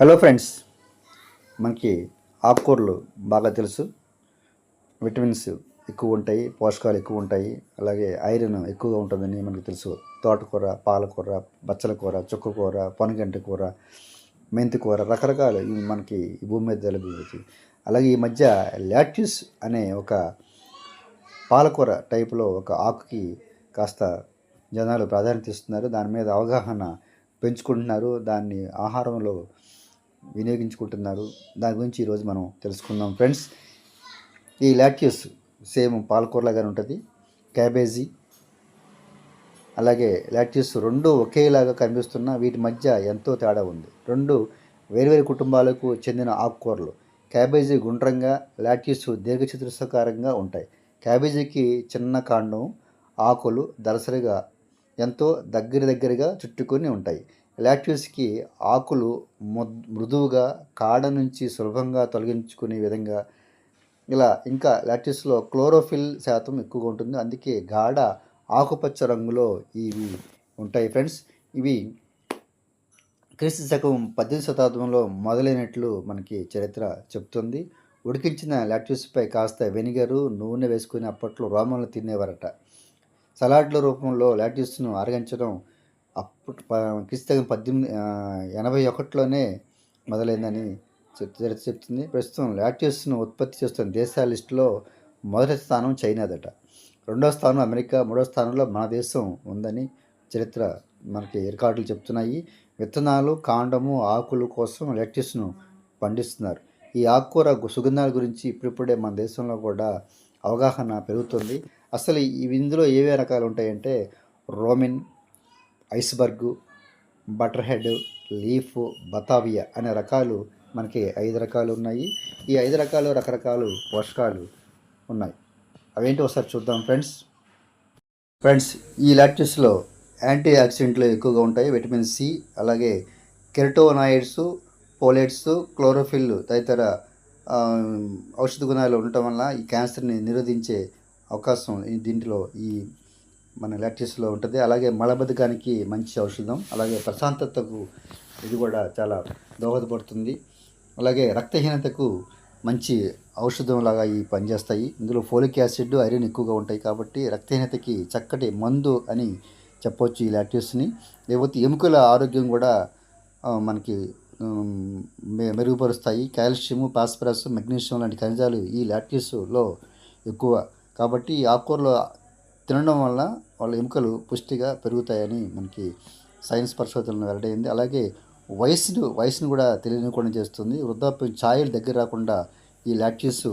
Hello friends మనకి ఆకుకూరలు బాగా తెలుసు. విటమిన్స్ ఎక్కువ ఉంటాయి పోషకాలు ఎక్కువ ఉంటాయి అలాగే ఐరన్ ఎక్కువగా ఉంటుందని మనకు తెలుసు. తోటకూర పాలకూర బచ్చల కూర చుక్కకూర పొనగంటి కూర మెంతి కూర రకరకాలు ఇవి మనకి భూమి మీద లభించు అలాగే ఈ మధ్య లాట్యూస్ అనే ఒక పాలకూర టైపులో ఒక ఆకుకి కాస్త జనాలు ప్రాధాన్యత ఇస్తున్నారు. దాని మీద అవగాహన పెంచుకుంటున్నారు. దాన్ని ఆహారంలో వినియోగించుకుంటున్నారు. దాని గురించి ఈరోజు మనం తెలుసుకుందాం. ఫ్రెండ్స్ ఈ లాట్యూస్ సేమ్ పాలకూరలాగానే ఉంటుంది. క్యాబేజీ అలాగే లాట్యూస్ రెండు ఒకేలాగా కనిపిస్తున్న వీటి మధ్య ఎంతో తేడా ఉంది. రెండు వేరువేరు కుటుంబాలకు చెందిన ఆకుకూరలు. క్యాబేజీ గుండ్రంగా లాట్యూస్ దీర్ఘచతురస్రకారంగా ఉంటాయి. క్యాబేజీకి చిన్న కాండం ఆకులు దరసరిగా ఎంతో దగ్గర దగ్గరగా చుట్టుకొని ఉంటాయి. లాట్యూస్కి ఆకులు మృదువుగా కాడ నుంచి సులభంగా తొలగించుకునే విధంగా ఇలా ఇంకా లాట్యూస్లో క్లోరోఫిల్ శాతం ఎక్కువగా ఉంటుంది. అందుకే గాఢ ఆకుపచ్చ రంగులో ఇవి ఉంటాయి ఫ్రెండ్స్. ఇవి క్రీస్తు శకం పద్దెనిమిది శతాబ్దంలో మొదలైనట్లు మనకి చరిత్ర చెప్తుంది ఉడికించిన లాట్యూస్పై కాస్త వెనిగరు నూనె వేసుకుని అప్పట్లో రోమన్లు తినేవారట. సలాడ్ల రూపంలో లాటిస్ను ఆరగించడం అప్పుడు క్రీస్తు పద్దెనిమిది ఎనభై ఒకటిలోనే మొదలైందని చరిత్ర చెప్తుంది. ప్రస్తుతం లాటిస్ను ఉత్పత్తి చేస్తున్న దేశాల లిస్టులో మొదటి స్థానం చైనాదట. రెండో స్థానం అమెరికా మూడో స్థానంలో మన దేశం ఉందని చరిత్ర మనకి రికార్డులు చెప్తున్నాయి. విత్తనాలు కాండము ఆకులు కోసం లాట్యూస్ను పండిస్తున్నారు. ఈ ఆకుకూర సుగంధాల గురించి ఇప్పుడిప్పుడే మన దేశంలో కూడా అవగాహన పెరుగుతుంది. అసలు ఇవి ఇందులో ఏవే రకాలు ఉంటాయంటే romaine iceberg butterhead leaf batavia అనే రకాలు మనకి ఐదు రకాలు ఉన్నాయి. ఈ ఐదు రకాలు రకరకాలు పోషకాలు ఉన్నాయి. అవేంటి ఒకసారి చూద్దాం ఫ్రెండ్స్? ఫ్రెండ్స్ ఈ లాక్టిస్లో యాంటీ ఆక్సిడెంట్లు ఎక్కువగా ఉంటాయి. విటమిన్ సి అలాగే కెరటోనాయిడ్స్ పోలేట్స్ క్లోరోఫిల్ తదితర ఔషధ గుణాలు ఉండటం వల్ల ఈ క్యాన్సర్ని నిరోధించే అవకాశం దీంట్లో ఈ మన లాక్టిస్లో ఉంటుంది. అలాగే మలబద్ధకానికి మంచి ఔషధం అలాగే ప్రశాంతతకు ఇది కూడా చాలా దోహదపడుతుంది. అలాగే రక్తహీనతకు మంచి ఔషధం లాగా ఈ పనిచేస్తాయి. ఇందులో ఫోలిక్ యాసిడ్ ఐరన్ ఎక్కువగా ఉంటాయి కాబట్టి రక్తహీనతకి చక్కటి మందు అని చెప్పవచ్చు ఈ లాక్టివ్స్ని లేకపోతే ఎముకల ఆరోగ్యం కూడా మనకి మెరుగుపరుస్తాయి. కాల్షియం ఫాస్ఫరస్ మెగ్నీషియం లాంటి ఖనిజాలు ఈ లాక్టివ్స్లో ఎక్కువ కాబట్టి ఈ ఆకుకూరలు తినడం వల్ల వాళ్ళ ఎముకలు పుష్టిగా పెరుగుతాయని మనకి సైన్స్ పరిశోధనలు వెల్లడైంది. అలాగే వయసును వయసును కూడా తెలియనికుండా చేస్తుంది. వృద్ధాప్యం ఛాయలు దగ్గర రాకుండా ఈ లాక్టీస్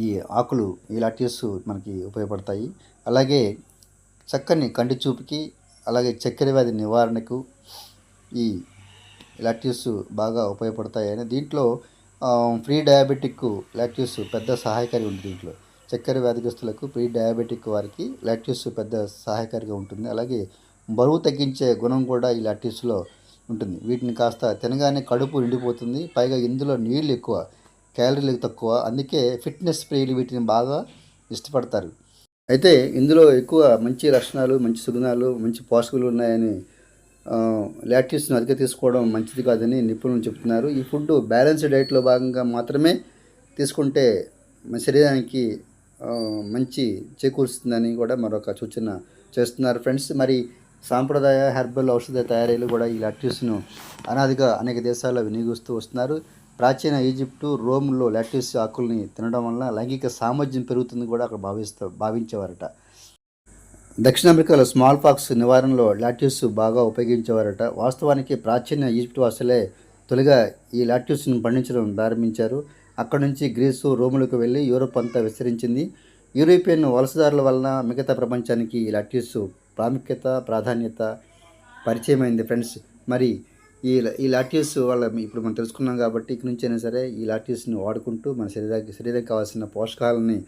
ఈ ఆకులు ఈ లాక్టీస్ మనకి ఉపయోగపడతాయి. అలాగే చక్కని కంటి చూపుకి అలాగే చక్కెర వ్యాధి నివారణకు ఈ లాక్టీస్ బాగా ఉపయోగపడతాయని దీంట్లో ప్రీ డయాబెటిక్ లాక్టివ్స్ పెద్ద సహాయకారి ఉంది దీంట్లో. చక్కెర వ్యాధిగ్రస్తులకు ప్రీ డయాబెటిక్ వారికి లాక్ట్యూస్ పెద్ద సహాయకారిగా ఉంటుంది. అలాగే బరువు తగ్గించే గుణం కూడా ఈ లాక్టివ్స్లో ఉంటుంది. వీటిని కాస్త తినగానే కడుపు నిండిపోతుంది. పైగా ఇందులో నీళ్ళు ఎక్కువ క్యాలరీలు తక్కువ. అందుకే ఫిట్నెస్ ప్రియులు వీటిని బాగా ఇష్టపడతారు. అయితే ఇందులో ఎక్కువ మంచి లక్షణాలు మంచి సుగుణాలు మంచి పోషకులు ఉన్నాయని లాక్టీస్ను అధిక తీసుకోవడం మంచిది కాదని నిపుణులు చెప్తున్నారు. ఈ ఫుడ్ బ్యాలెన్స్డ్ డైట్లో భాగంగా మాత్రమే తీసుకుంటే మన శరీరానికి మంచి చేకూరుస్తుందని కూడా మరొక సూచన చేస్తున్నారు ఫ్రెండ్స్. మరి సాంప్రదాయ హెర్బల్ ఔషధ తయారీలు కూడా ఈ లాక్టీస్ను అనాదిగా అనేక దేశాల్లో వినియోగిస్తూ వస్తున్నారు. ప్రాచీన ఈజిప్టు రోమ్లో లాక్టీస్ ఆకుల్ని తినడం వల్ల లైంగిక సామర్థ్యం పెరుగుతుంది కూడా అక్కడ భావిస్తూ భావించేవారట. దక్షిణ అమెరికాలో స్మాల్ పాక్స్ నివారణలో లాట్యూస్ బాగా ఉపయోగించేవారట. వాస్తవానికి ప్రాచీన ఈజిప్ట్ వాసులే తొలిగా ఈ లాట్యూస్ను పండించడం ప్రారంభించారు. అక్కడ నుంచి గ్రీసు రోములకు వెళ్ళి యూరోప్ అంతా విస్తరించింది. యూరోపియన్ వలసదారుల వలన మిగతా ప్రపంచానికి ఈ లాట్యూస్ ప్రాముఖ్యత ప్రాధాన్యత పరిచయమైంది ఫ్రెండ్స్. మరి ఈ ఈ లాట్యూస్ వల్ల ఇప్పుడు మనం తెలుసుకున్నాం కాబట్టి ఇక నుంచి అయినా సరే ఈ లాట్యూస్ని వాడుకుంటూ మన శరీరానికి శరీరానికి కావాల్సిన పోషకాలని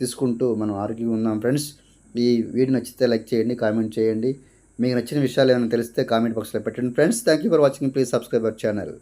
తీసుకుంటూ మనం ఆరోగ్యంగా ఉన్నాం ఫ్రెండ్స్. ఈ వీడియో నచ్చితే లైక్ చేయండి కామెంట్ చేయండి. మీకు నచ్చిన విషయాలు ఏమైనా తెలిస్తే కామెంట్ బాక్స్లో పెట్టండి. Friends thank you for watching please subscribe our channel